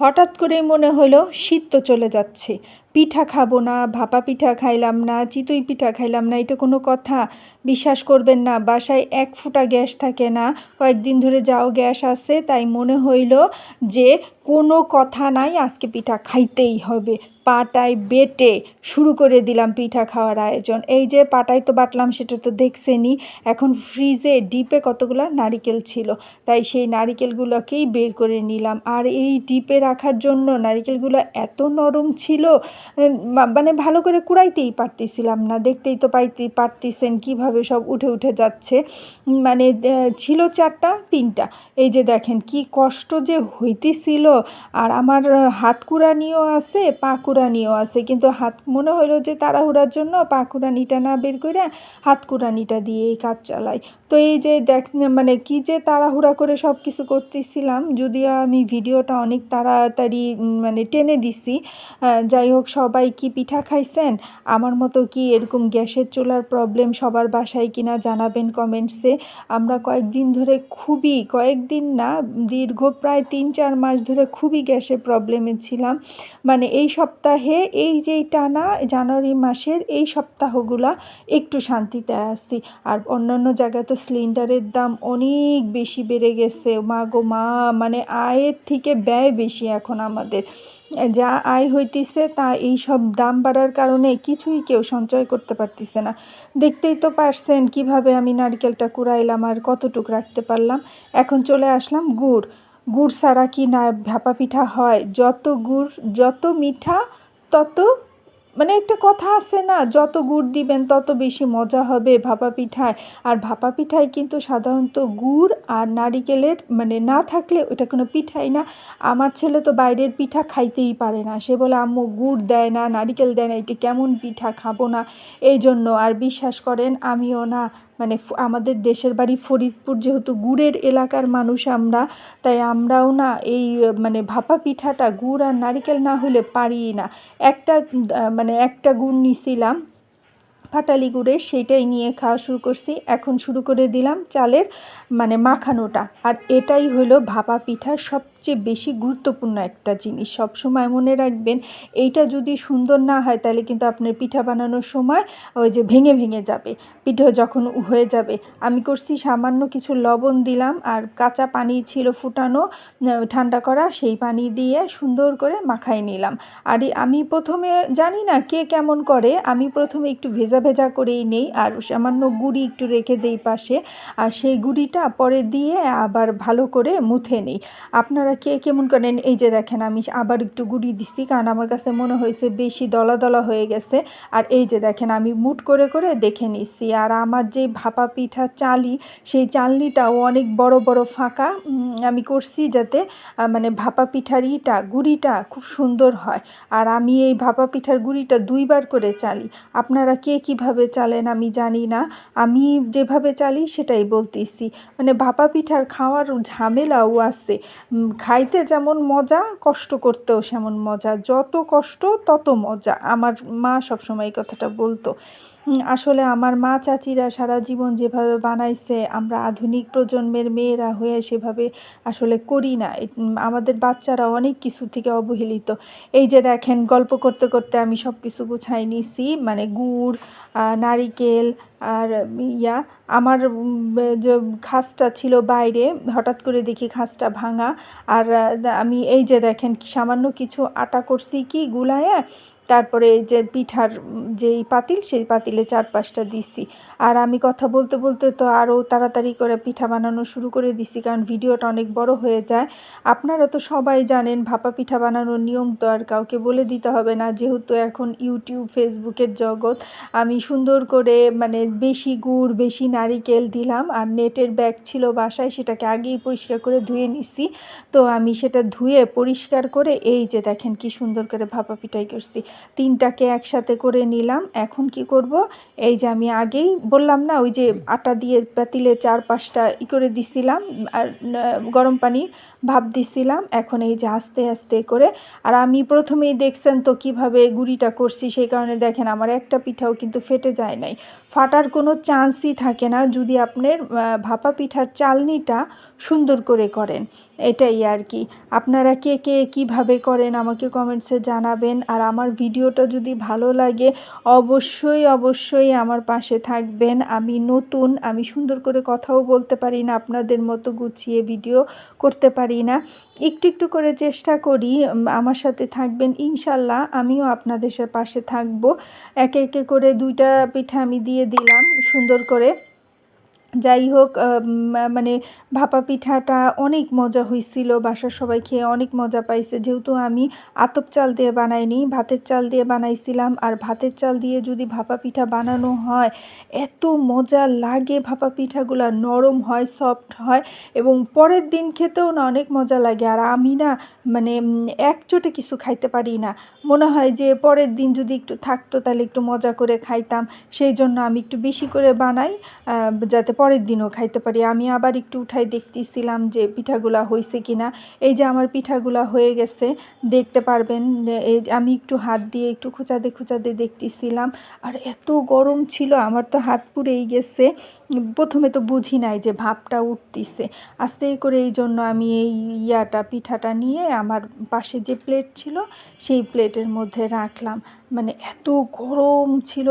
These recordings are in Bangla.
হঠাৎ করেই মনে হলো শীত তো চলে যাচ্ছে। পিঠা খাব না, ভাপা পিঠা খাইলাম না, চিতই পিঠা খাইলাম না, এটা কোনো কথা। বিশ্বাস করবেন না, বাসায় এক ফুটা গ্যাস থাকে না। কয়েকদিন ধরে যাও গ্যাস আছে, তাই মনে হইল যে কোনো কথা নাই, আজকে পিঠা খাইতেই হবে। পাটায় বেটে শুরু করে দিলাম পিঠা খাওয়ার আয়োজন। এই যে পাটায় তো বাটলাম, সেটা তো দেখছেনি এখন ফ্রিজে ডিপে কতগুলো নারিকেল ছিল, তাই সেই নারিকেলগুলোকেই বের করে নিলাম। আর এই ডিপে রাখার জন্য নারিকেলগুলো এত নরম ছিল মানে ভালো করে কুড়াইতেই পারতেছিলাম না, দেখতেই তো পাইতে, পারতেছেন কীভাবে সব উঠে উঠে যাচ্ছে। মানে ছিল চারটা, তিনটা। এই যে দেখেন কি কষ্ট যে হইতেছিল, আর আমার হাত কুড়ানিও আছে, পা কুড়ানিও আছে, কিন্তু হাত, মনে হলো যে তাড়াহুড়ার জন্য পা কুড়ানিটা না বের করে হাত কুড়ানিটা দিয়েই কাজ চালাই। তো এই যে দেখ মানে কি যে তাড়াহুড়া করে সব কিছু করতেছিলাম, যদিও আমি ভিডিওটা অনেক তাড়াতাড়ি মানে টেনে দিছি। যাই হোক সবাই কি পিঠা খাইছেন? আমার মতো কি এরকম গ্যাসের চুলার প্রবলেম সবার বাসায় কিনা জানাবেন কমেন্টসে আমরা কয়েকদিন ধরে খুবই, কয়েকদিন না, দীর্ঘ প্রায় তিন চার মাস ধরে খুবই গ্যাসের প্রবলেমে ছিলাম। মানে এই সপ্তাহে, এই যেই টানা জানুয়ারি মাসের এই সপ্তাহগুলা একটু শান্তিতে আসছি আর অন্যান্য জায়গায় তো সিলিন্ডারের দাম অনেক বেশি বেড়ে গেছে। মা গো মা মানে আয়ের থেকে ব্যয় বেশি এখন আমাদের। যা আয় হইতেছে তা এই সব দাম বাড়ার কারণে কিছুই কেউ সঞ্চয় করতে পারতেছে না। দেখতেই তো পারছেন কীভাবে আমি নারকেলটা কুড়াইলাম আর কতটুক রাখতে পারলাম। এখন চলে আসলাম গুড়। গুড় ছাড়া কি না ভাপা পিঠা হয়? যত গুড়, যত মিঠা, তত মানে একটা কথা আছে না, যত গুড় দিবেন তত বেশি মজা হবে ভাপা পিঠায়। আর ভাপা পিঠায় কিন্তু সাধারণত গুড় আর নারিকেলের মানে না থাকলে ওটা কোনো পিঠাই না। আমার ছেলে তো বাইরের পিঠা খাইতেই পারে না। সে বলে, আম্মু, গুড় দেয় না, নারিকেল দেয় না, এটা কেমন পিঠা, খাব না। এই জন্য আর বিশ্বাস করেন, আমিও না। মানে আমাদের দেশের বাড়ি ফরিদপুর যেহেতু গুড়ের এলাকার মানুষ আমরা, তাই আমরাও না এই মানে ভাপা পিঠাটা গুড় আর নারিকেল না হলে পারি না। একটা মানে একটা গুড় নিছিলাম, ফাটালি গুড়ের সেইটাই নিয়ে খাওয়া শুরু করছি। এখন শুরু করে দিলাম চালের মানে মাখানোটা। আর এটাই হলো ভাপা পিঠার সবচেয়ে বেশি গুরুত্বপূর্ণ একটা জিনিস। সব সময় মনে রাখবেন, এইটা যদি সুন্দর না হয় তাহলে কিন্তু আপনার পিঠা বানানোর সময় ওই যে ভেঙে ভেঙে যাবে। পিঠে যখন হয়ে যাবে, আমি করছি সামান্য কিছু লবণ দিলাম আর কাঁচা পানি ছিল ফুটানো ঠান্ডা করা, সেই পানি দিয়ে সুন্দর করে মাখাই নিলাম। আর, আমি প্রথমে জানি না কে কেমন করে, আমি প্রথমে একটু ভেজা ভেজা করেই নেই আর সামান্য গুড়ি একটু রেখে দেই পাশে আর সেই গুড়িটা পরে দিয়ে আবার ভালো করে মুথে নিই। আপনারা কে কেমন করেন? এই যে দেখেন, আমি আবার একটু গুড়ি দিছি কারণ আমার কাছে মনে হয়েছে বেশি দলা দলা হয়ে গেছে। আর এই যে দেখেন, আমি মুট করে করে দেখে নিচ্ছি আর আমার যে ভাপা পিঠা চালি, সেই চালনিটাও অনেক বড় বড় ফাঁকা। আমি করছি যাতে মানে ভাপা পিঠার ইটা, গুড়িটা খুব সুন্দর হয়। আর আমি এই ভাপা পিঠার গুড়িটা দুইবার করে চালি। আপনারা কে কীভাবে চালেন আমি জানি না। আমি যেভাবে চালি সেটাই বলতেছি। মানে ভাপা পিঠার খাওয়ার ঝামেলাও আছে। খাইতে যেমন মজা, কষ্ট করতেও সেমন মজা। যত কষ্ট তত মজা। আমার মা সবসময় এই কথাটা বলতো। আসলে আমার মা চাচিরা সারা জীবন যেভাবে বানাইছে, আমরা আধুনিক প্রজন্মের মেয়েরা হয়ে সেভাবে আসলে করি না। আমাদের বাচ্চারা অনেক কিছু থেকে অবহেলিত। এই যে দেখেন, গল্প করতে করতে আমি সব কিছু গুছাই নিছি মানে গুড় নারিকেল আর ইয়া। আমার যে খাসটা ছিল বাইরে, হঠাৎ করে দেখি খাসটা ভাঙা। আর আমি এই যে দেখেন সামান্য কিছু আটা করছি কি, গুলায় তারপরে যে পিঠার যেই পাতিল, সেই পাতিলে চার পাঁচটা দিছি। আর আমি কথা বলতে বলতে তো আরও তাড়াতাড়ি করে পিঠা বানানো শুরু করে দিছি, কারণ ভিডিওটা অনেক বড় হয়ে যায়। আপনারা তো সবাই জানেন, ভাপা পিঠা বানানোর নিয়ম তো আর কাউকে বলে দিতে হবে না। যেহেতু এখন ইউটিউব ফেসবুকের জগৎ, আমি সুন্দর করে মানে বেশি গুড়, বেশি নারিকেল দিলাম, আর নেটের ব্যাগ ছিল বাসায়, সেটাকে আগেই পরিষ্কার করে ধুয়ে নিছি। তো আমি সেটা ধুয়ে পরিষ্কার করে এই যে দেখেন কি সুন্দর করে ভাপা পিঠাই করছি। তিনটাকে একসাথে করে নিলাম। এখন কি করব? এই যে আমি আগেই বললাম না, ওই যে আটা দিয়ে পাতিলে চার পাঁচটা ই করে দিছিলাম, আর গরম পানি ভাপ দিছিলাম। এখন এই যে আস্তে আস্তে করে, আর আমি প্রথমেই দেখছেন তো কীভাবে গুড়িটা করছি, সেই কারণে দেখেন আমার একটা পিঠাও কিন্তু ফেটে যায় নাই। ফাটার কোনো চান্সই থাকে না। যদি আপনার ভাপা পিঠার চালনিটা সুন্দর করে করেন। এটাই আর কি। আপনারা কে কে কীভাবে করেন আমাকে কমেন্টসে জানাবেন। আর আমার ভিডিওটা যদি ভালো লাগে, অবশ্যই অবশ্যই আমার পাশে থাকবেন। আমি নতুন, আমি সুন্দর করে কথাও বলতে পারি না, আপনাদের মতো গুছিয়ে ভিডিও করতে পারি না। একটু একটু করে চেষ্টা করি আমার সাথে থাকবেন। ইনশাল্লাহ আমিও আপনাদের পাশে থাকব। একে একে করে দুইটা পিঠা আমি দিয়ে দিলাম সুন্দর করে। যাই হোক মানে ভাপা পিঠাটা অনেক মজা হয়েছিল বাসার সবাই খেয়ে অনেক মজা পাইছে। যেহেতু আমি আতপ চাল দিয়ে বানাইনি, ভাতের চাল দিয়ে বানাইছিলাম। আর ভাতের চাল দিয়ে যদি ভাপা পিঠা বানানো হয়, এত মজা লাগে, ভাপা পিঠাগুলা নরম হয় সফট হয় এবং পরের দিন খেতেও না অনেক মজা লাগে। আর আমি না মানে একচোটে কিছু খাইতে পারি না। মনে হয় যে পরের দিন যদি একটু থাকতো তাহলে একটু মজা করে খাইতাম। সেই জন্য আমি একটু বেশি করে বানাই যাতে পরের দিনও খাইতে পারি। আমি আবার একটু উঠাই দেখতেছিলাম যে পিঠাগুলা হয়েছে কি না এই যে আমার পিঠাগুলা হয়ে গেছে, দেখতে পারবেন। আমি একটু হাত দিয়ে একটু খোঁচাতে খোঁচাতে দেখতেছিলাম। আর এত গরম ছিল, আমার তো হাত পুড়েই গেছে। প্রথমে তো বুঝি নাই যে ভাপটা উঠতিছে। আস্তে করে এই জন্য আমি এই ইয়াটা, পিঠাটা নিয়ে আমার পাশে যে প্লেট ছিল, সেই প্লেটের মধ্যে রাখলাম। মানে এত গরম ছিল।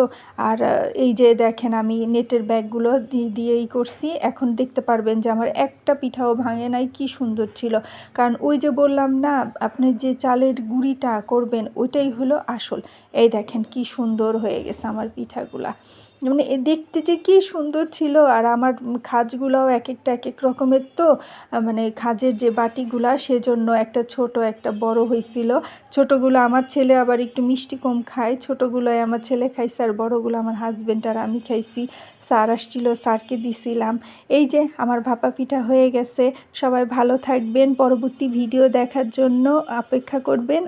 আর এই যে দেখেন আমি নেটের ব্যাগগুলো দিয়ে দিয়েই করছি, এখন দেখতে পারবেন যে আমার একটা পিঠাও ভাঙে নাই, কি সুন্দর ছিল। কারণ ওই যে বললাম না, আপনি যে চালের গুঁড়িটা করবেন, ওইটাই হলো আসল। এই দেখেন কি সুন্দর হয়ে গেছে আমার পিঠাগুলা। মানে দেখতে যে কী সুন্দর ছিল, আর আমার খাজগুলাও এক একটা এক এক রকমের তো মানে খাজের যে বাটিগুলা, সেজন্য একটা ছোট, একটা বড় হয়েছিল ছোটোগুলো আমার ছেলে আবার একটু মিষ্টি কম খায় ছোটোগুলোয় আমার ছেলে খাইছে, আর বড়গুলো আমার হাজব্যান্ড আর আমি খাইছি। স্যার আসছিল, স্যারকে দিছিলাম। এই যে আমার ভাপা পিঠা হয়ে গেছে, সবাই ভালো থাকবেন, পরবর্তী ভিডিও দেখার জন্য অপেক্ষা করবেন।